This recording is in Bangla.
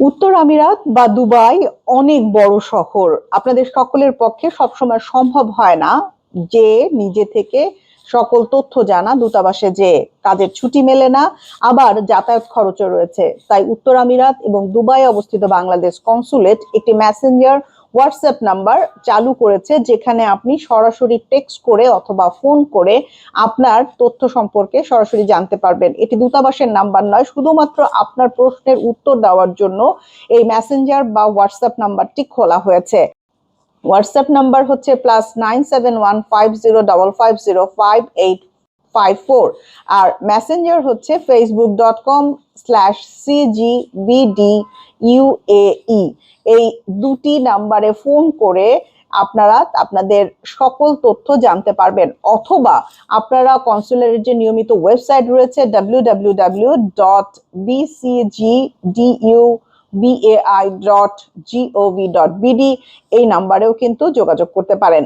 উত্তর আমিরাত বা দুবাই অনেক বড় শহর। আপনাদের সকলের পক্ষে সবসময় সম্ভব হয় না যে নিজে থেকে সকল তথ্য জানা, দূতাবাসে যে কাজের ছুটি মেলে না, আবার যাতায়াত খরচও রয়েছে। তাই উত্তর আমিরাত এবং দুবাই অবস্থিত বাংলাদেশ কনসুলেট একটি মেসেঞ্জার হোয়াটসঅ্যাপ নাম্বার চালু করেছে, যেখানে আপনি সরাসরি টেক্সট করে অথবা ফোন করে আপনার তথ্য সম্পর্কে সরাসরি জানতে পারবেন। এটি দূতাবাসের নাম্বার নয়, শুধুমাত্র আপনার প্রশ্নের উত্তর দেওয়ার জন্য এই মেসেঞ্জার বা হোয়াটসঅ্যাপ নাম্বারটি খোলা হয়েছে। হোয়াটসঅ্যাপ নাম্বার হচ্ছে plus nine seven one five zero double five zero five eight five four আর মেসেঞ্জার হচ্ছে Facebook dot com slash CGBD UAE এই দুটি নাম্বারে ফোন করে আপনারা আপনাদের সকল তথ্য জানতে পারবেন। অথবা আপনারা কনসুলেটের যে নিয়মিত ওয়েবসাইট রয়েছে W W W dot BCGDU BAI dot GOV dot BD এই নাম্বারেও কিন্তু যোগাযোগ করতে পারেন।